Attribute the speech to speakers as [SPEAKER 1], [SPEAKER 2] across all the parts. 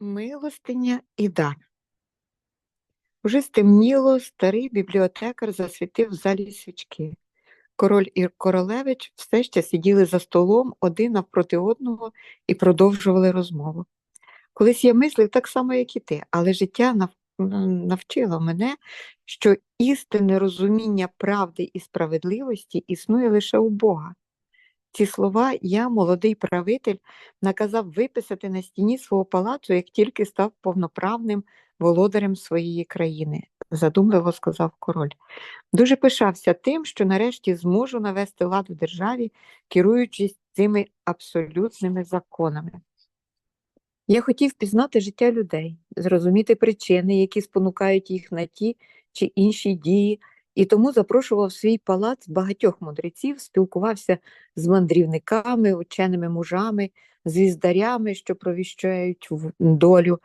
[SPEAKER 1] Милостиня і дар. Уже стемніло, старий бібліотекар засвітив в залі свічки. Король і королевич все ще сиділи за столом один навпроти одного і продовжували розмову. Колись я мислив так само, як і ти, але життя нав- навчило мене, що істинне розуміння правди і справедливості існує лише у Бога. Ці слова я, молодий правитель, наказав виписати на стіні свого палацу, як тільки став повноправним володарем своєї країни, задумливо сказав король. Дуже пишався тим, що нарешті зможу навести лад в державі, керуючись цими абсолютними законами. Я хотів пізнати життя людей, зрозуміти причини, які спонукають їх на ті чи інші дії, і тому запрошував свій палац багатьох мудреців, спілкувався з мандрівниками, ученими мужами, звіздарями, що провіщають долю.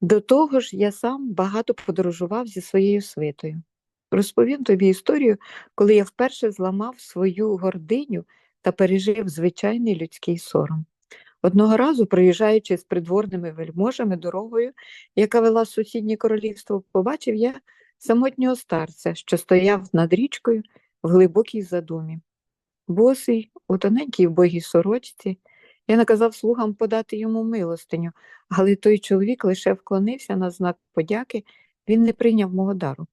[SPEAKER 1] До того ж, я сам багато подорожував зі своєю свитою. Розповім тобі історію, коли я вперше зламав свою гординю та пережив звичайний людський сором. Одного разу, проїжджаючи з придворними вельможами дорогою, яка вела сусіднє королівство, побачив я самотнього старця, що стояв над річкою в глибокій задумі. Босий, у тоненькій вбогій сорочці, я наказав слугам подати йому милостиню, але той чоловік лише вклонився на знак подяки, він не прийняв мого дару.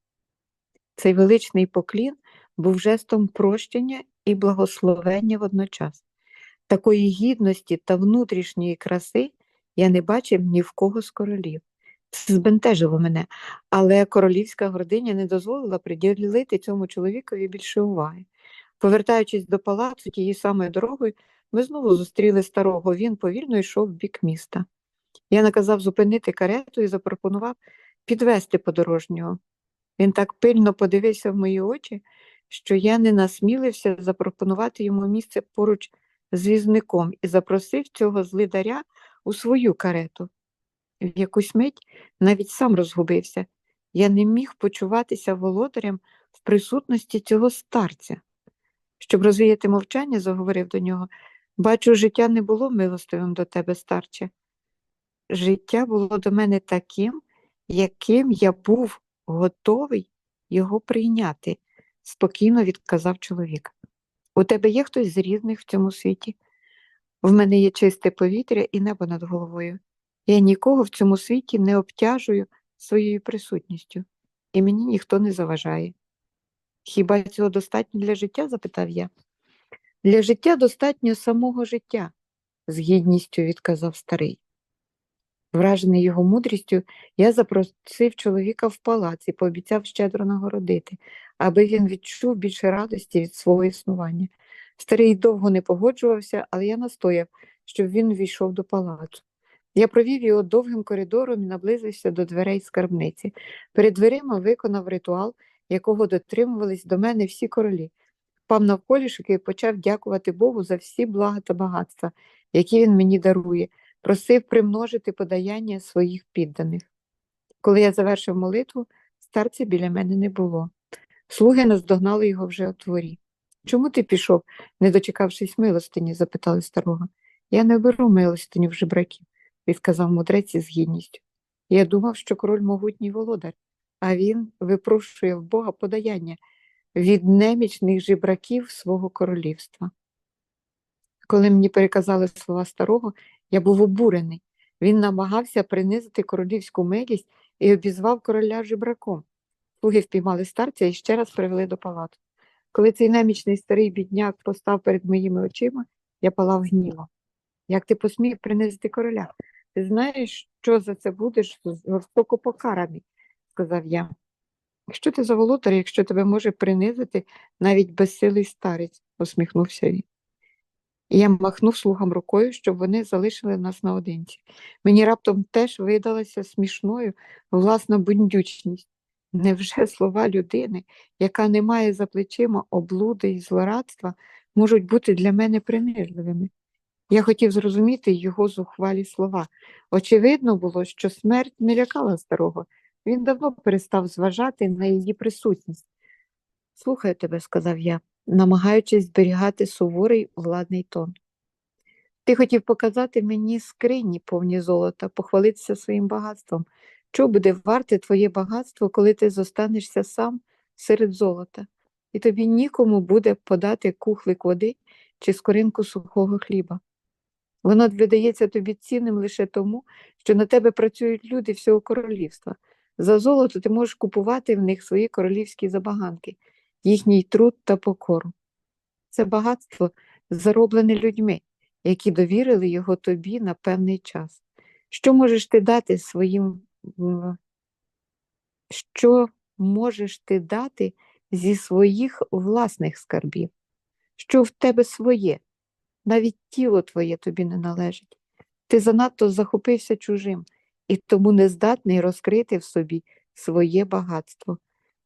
[SPEAKER 1] Цей величний поклін був жестом прощення і благословення водночас. Такої гідності та внутрішньої краси я не бачив ні в кого з королів. Збентежило мене, але королівська гординя не дозволила приділити цьому чоловікові більше уваги. Повертаючись до палацу тією самою дорогою, ми знову зустріли старого. Він повільно йшов в бік міста. Я наказав зупинити карету і запропонував підвести подорожнього. Він так пильно подивився в мої очі, що я не насмілився запропонувати йому місце поруч з візником і запросив цього злидаря у свою карету. В якусь мить навіть сам розгубився. Я не міг почуватися володарем в присутності цього старця. Щоб розвіяти мовчання, заговорив до нього, бачу, життя не було милостивим до тебе, старче. Життя було до мене таким, яким я був готовий його прийняти, спокійно відказав чоловік. У тебе є хтось з різних в цьому світі? В мене є чисте повітря і небо над головою. Я нікого в цьому світі не обтяжую своєю присутністю, і мені ніхто не заважає. Хіба цього достатньо для життя? запитав я. Для життя достатньо самого життя, з гідністю відказав старий. Вражений його мудрістю, я запросив чоловіка в палац і пообіцяв щедро нагородити, аби він відчув більше радості від свого існування. Старий довго не погоджувався, але я настояв, щоб він війшов до палацу. Я провів його довгим коридором і наблизився до дверей скарбниці. Перед дверима виконав ритуал, якого дотримувались до мене всі королі. Впав навколішки і почав дякувати Богу за всі блага та багатства, які він мені дарує, просив примножити подаяння своїх підданих. Коли я завершив молитву, старця біля мене не було. Слуги наздогнали його вже у дворі. Чому ти пішов, не дочекавшись милостині? запитали старого. Я не беру милостиню в жебраків, відказав мудрець із гідністю. Я думав, що король могутній володар, а він випрошує в Бога подаяння від немічних жебраків свого королівства. Коли мені переказали слова старого, я був обурений. Він намагався принизити королівську милість і обізвав короля жебраком. Слуги впіймали старця і ще раз привели до палату. Коли цей немічний старий бідняк постав перед моїми очима, я палав гнівом. Як ти посмів принизити короля? Ти знаєш, що за це будеш жорстоко покараний, сказав я. Що ти за володар, якщо тебе може принизити навіть безсилий старець, усміхнувся він. Я махнув слугам рукою, щоб вони залишили нас наодинці. Мені раптом теж видалася смішною власна бундючність. Невже слова людини, яка не має за плечима облуди і злорадства, можуть бути для мене принижливими? Я хотів зрозуміти його зухвалі слова. Очевидно було, що смерть не лякала старого. Він давно перестав зважати на її присутність. Слухаю тебе, сказав я, намагаючись зберігати суворий владний тон. Ти хотів показати мені скрині повні золота, похвалитися своїм багатством. Чого буде варте твоє багатство, коли ти зостанешся сам серед золота, і тобі нікому буде подати кухлик води чи скоринку сухого хліба. Воно видається тобі цінним лише тому, що на тебе працюють люди всього королівства. За золото ти можеш купувати в них свої королівські забаганки, їхній труд та покору. Це багатство зароблене людьми, які довірили його тобі на певний час. Що можеш ти дати своїм, що можеш ти дати зі своїх власних скарбів? Що в тебе своє? Навіть тіло твоє тобі не належить. Ти занадто захопився чужим і тому не здатний розкрити в собі своє багатство.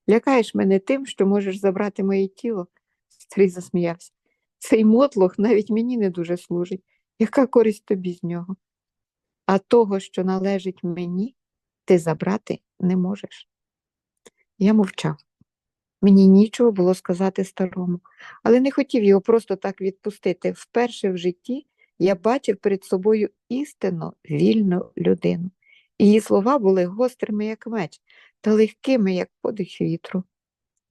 [SPEAKER 1] Лякаєш мене тим, що можеш забрати моє тіло? Старий засміявся. Цей мотлох навіть мені не дуже служить. Яка користь тобі з нього? А того, що належить мені, ти забрати не можеш. Я мовчав. Мені нічого було сказати старому, але не хотів його просто так відпустити. Вперше в житті я бачив перед собою істинно вільну людину. Її слова були гострими, як меч, та легкими, як подих вітру.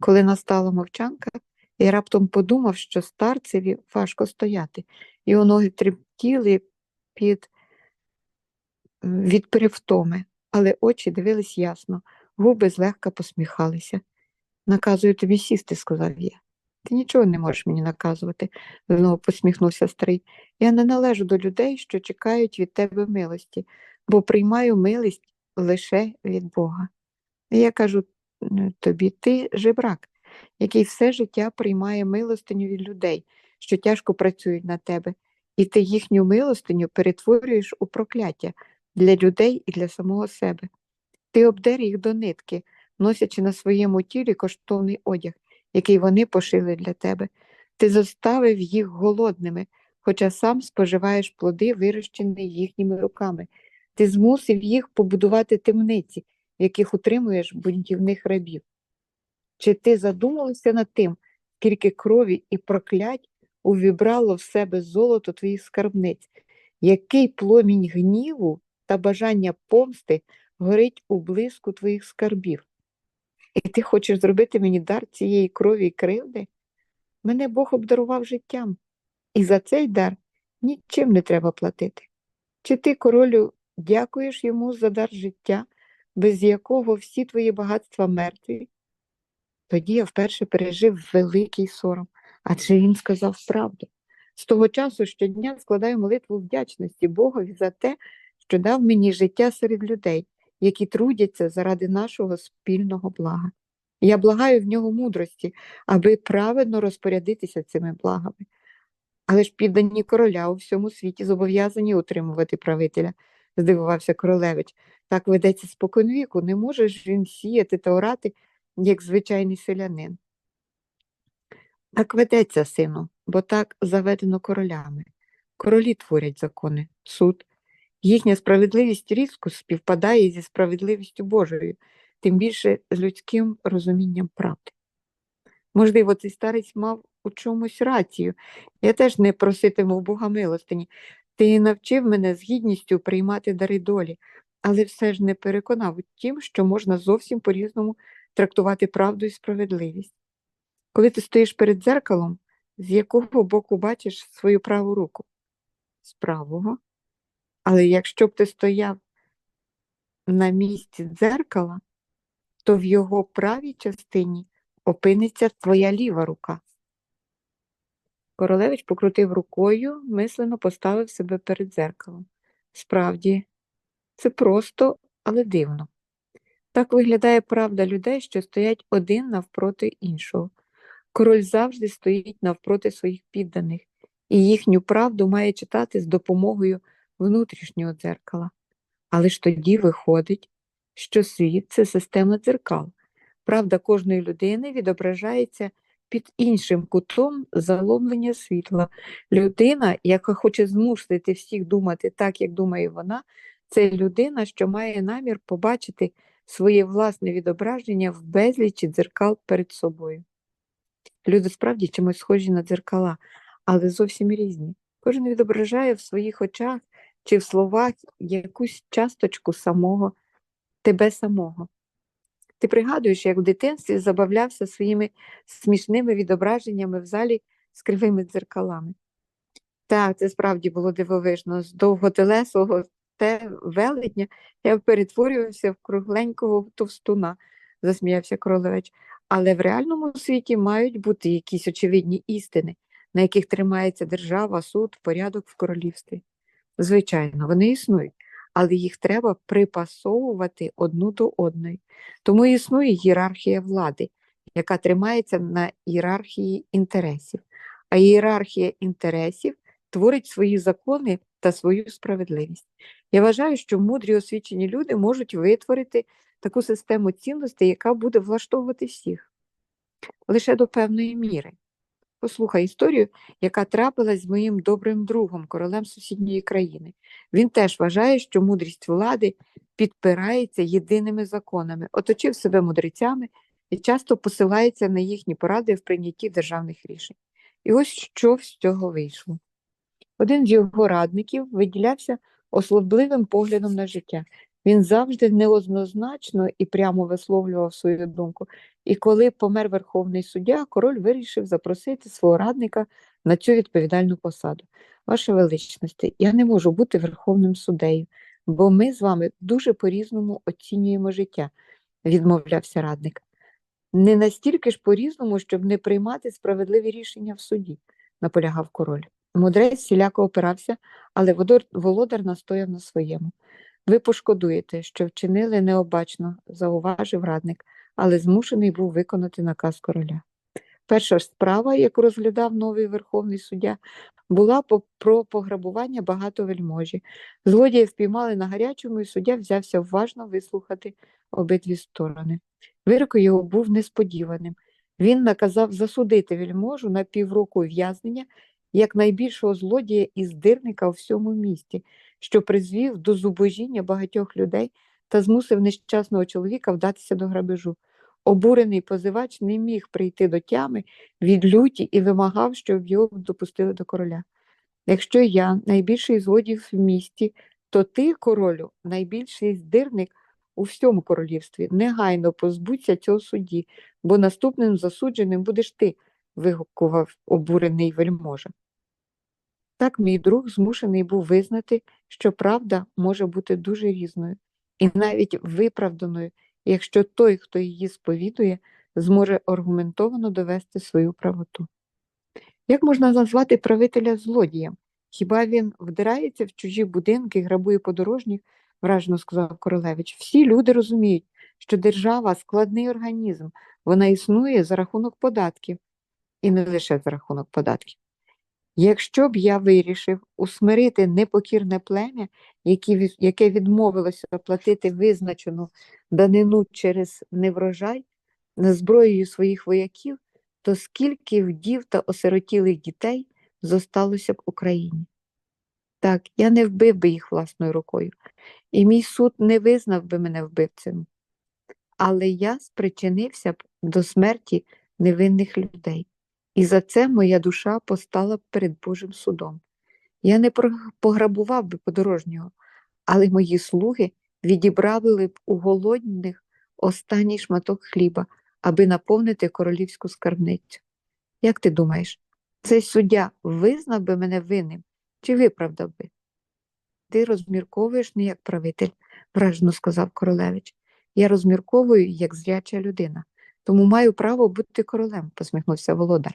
[SPEAKER 1] Коли настала мовчанка, я раптом подумав, що старцеві важко стояти. Його ноги тремтіли під від перевтоми, але очі дивились ясно, губи злегка посміхалися. Наказую тобі сісти, сказав я. Ти нічого не можеш мені наказувати, знову посміхнувся старий. Я не належу до людей, що чекають від тебе милості, бо приймаю милість лише від Бога. Я кажу тобі, ти жебрак, який все життя приймає милостиню від людей, що тяжко працюють на тебе, і ти їхню милостиню перетворюєш у прокляття для людей і для самого себе. Ти обдер їх до нитки, носячи на своєму тілі коштовний одяг, який вони пошили для тебе. Ти заставив їх голодними, хоча сам споживаєш плоди, вирощені їхніми руками. Ти змусив їх побудувати темниці, в яких утримуєш бунтівних рабів. Чи ти задумався над тим, скільки крові і проклять увібрало в себе золото твоїх скарбниць, який пломінь гніву та бажання помсти горить у блиску твоїх скарбів? І ти хочеш зробити мені дар цієї крові і кривди? Мене Бог обдарував життям, і за цей дар нічим не треба платити. Чи ти, королю, дякуєш йому за дар життя, без якого всі твої багатства мертві? Тоді я вперше пережив великий сором, адже він сказав правду. З того часу щодня складаю молитву вдячності Богові за те, що дав мені життя серед людей, які трудяться заради нашого спільного блага. Я благаю в нього мудрості, аби праведно розпорядитися цими благами. Але ж піддані короля у всьому світі зобов'язані утримувати правителя, здивувався королевич. Так ведеться споконвіку, не може він сіяти та орати, як звичайний селянин. Так ведеться, сину, бо так заведено королями. Королі творять закони, суд. Їхня справедливість різко співпадає зі справедливістю Божою, тим більше з людським розумінням правди. Можливо, цей старець мав у чомусь рацію. Я теж не проситиму Бога милостині. Ти навчив мене з гідністю приймати дари долі, але все ж не переконав у тім, що можна зовсім по-різному трактувати правду і справедливість. Коли ти стоїш перед дзеркалом, з якого боку бачиш свою праву руку? З правого. Але якщо б ти стояв на місці дзеркала, то в його правій частині опиниться твоя ліва рука. Королевич покрутив рукою, мислено поставив себе перед дзеркалом. Справді, це просто, але дивно. Так виглядає правда людей, що стоять один навпроти іншого. Король завжди стоїть навпроти своїх підданих, і їхню правду має читати з допомогою внутрішнього дзеркала. Але ж тоді виходить, що світ це система дзеркал. Правда кожної людини відображається під іншим кутом заломлення світла. Людина, яка хоче змусити всіх думати так, як думає вона, це людина, що має намір побачити своє власне відображення в безлічі дзеркал перед собою. Люди справді чимось схожі на дзеркала, але зовсім різні. Кожен відображає в своїх очах чи в словах якусь часточку самого, тебе самого. Ти пригадуєш, як в дитинстві забавлявся своїми смішними відображеннями в залі з кривими дзеркалами. Так, це справді було дивовижно. З довготелесого те велетня я перетворювався в кругленького товстуна, засміявся Королевич. Але в реальному світі мають бути якісь очевидні істини, на яких тримається держава, суд, порядок в королівстві. Звичайно, вони існують, але їх треба припасовувати одну до одної. Тому існує ієрархія влади, яка тримається на ієрархії інтересів. А ієрархія інтересів творить свої закони та свою справедливість. Я вважаю, що мудрі освічені люди можуть витворити таку систему цінностей, яка буде влаштовувати всіх лише до певної міри. Послухай історію, яка трапилась з моїм добрим другом, королем сусідньої країни. Він теж вважає, що мудрість влади підпирається єдиними законами, оточив себе мудрецями і часто посилається на їхні поради в прийнятті державних рішень. І ось що з цього вийшло. Один з його радників виділявся особливим поглядом на життя. Він завжди неоднозначно і прямо висловлював свою думку. І коли помер Верховний суддя, король вирішив запросити свого радника на цю відповідальну посаду. Ваша величність, я не можу бути верховним суддею, бо ми з вами дуже по-різному оцінюємо життя, відмовлявся радник. Не настільки ж по-різному, щоб не приймати справедливі рішення в суді, наполягав король. Мудрець всіляко опирався, але володар настояв на своєму. Ви пошкодуєте, що вчинили необачно, зауважив радник, але змушений був виконати наказ короля. Перша справа, яку розглядав новий верховний суддя, була про пограбування багатовельможі. Злодії впіймали на гарячому, і суддя взявся уважно вислухати обидві сторони. Вирок його був несподіваним. Він наказав засудити вельможу на півроку ув'язнення як найбільшого злодія і здирника у всьому місті, що призвів до зубожіння багатьох людей та змусив нещасного чоловіка вдатися до грабежу. Обурений позивач не міг прийти до тями від люті і вимагав, щоб його допустили до короля. Якщо я найбільший злодій в місті, то ти, королю, найбільший здирник у всьому королівстві. Негайно позбудься цього судді, бо наступним засудженим будеш ти, вигукував обурений вельможа. Так мій друг змушений був визнати, що правда може бути дуже різною і навіть виправданою, якщо той, хто її сповідує, зможе аргументовано довести свою правоту. Як можна назвати правителя злодієм? Хіба він вдирається в чужі будинки грабує подорожніх? вражено сказав Королевич. Всі люди розуміють, що держава складний організм, вона існує за рахунок податків, і не лише за рахунок податків. Якщо б я вирішив усмирити непокірне плем'я, яке відмовилося платити визначену данину через неврожай зброєю своїх вояків, то скільки вдів та осиротілих дітей зосталося б Україні? Так, я не вбив би їх власною рукою, і мій суд не визнав би мене вбивцем. Але я спричинився б до смерті невинних людей. І за це моя душа постала перед Божим судом. Я не пограбував би подорожнього, але мої слуги відібрали б у голодних останній шматок хліба, аби наповнити королівську скарбницю. Як ти думаєш, цей суддя визнав би мене винним чи виправдав би? Ти розмірковуєш не як правитель, вражено сказав королевич. Я розмірковую як зряча людина, тому маю право бути королем, посміхнувся володар.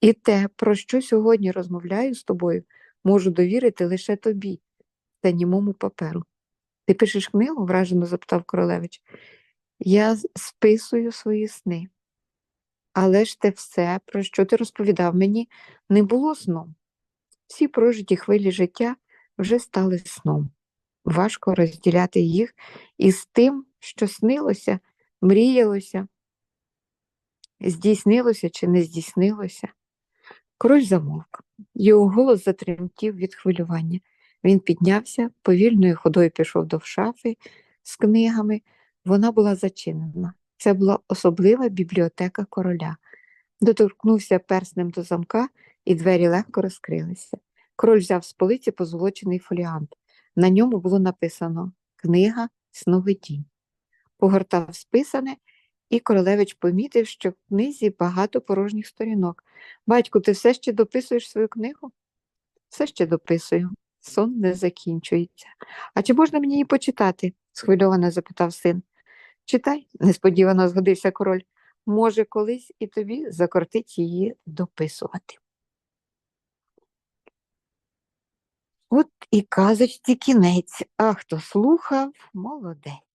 [SPEAKER 1] І те, про що сьогодні розмовляю з тобою, можу довірити лише тобі та німому паперу. Ти пишеш книгу? вражено запитав королевич. Я списую свої сни. Але ж те все, про що ти розповідав мені, не було сном. Всі прожиті хвилі життя вже стали сном. Важко розділяти їх із тим, що снилося, мріялося, здійснилося чи не здійснилося. Король замовк. Його голос затремтів від хвилювання. Він піднявся, повільною ходою пішов до шафи з книгами. Вона була зачинена. Це була особлива бібліотека короля. Доторкнувся перснем до замка, і двері легко розкрилися. Король взяв з полиці позолочений фоліант. На ньому було написано Книга сновидінь. Погортав списане, і королевич помітив, що в книзі багато порожніх сторінок. Батьку, ти все ще дописуєш свою книгу? Все ще дописую. Сон не закінчується. А чи можна мені її почитати? схвильовано запитав син. Читай, несподівано згодився король. Може, колись і тобі закортить її дописувати. От і казочці кінець, а хто слухав, молодець.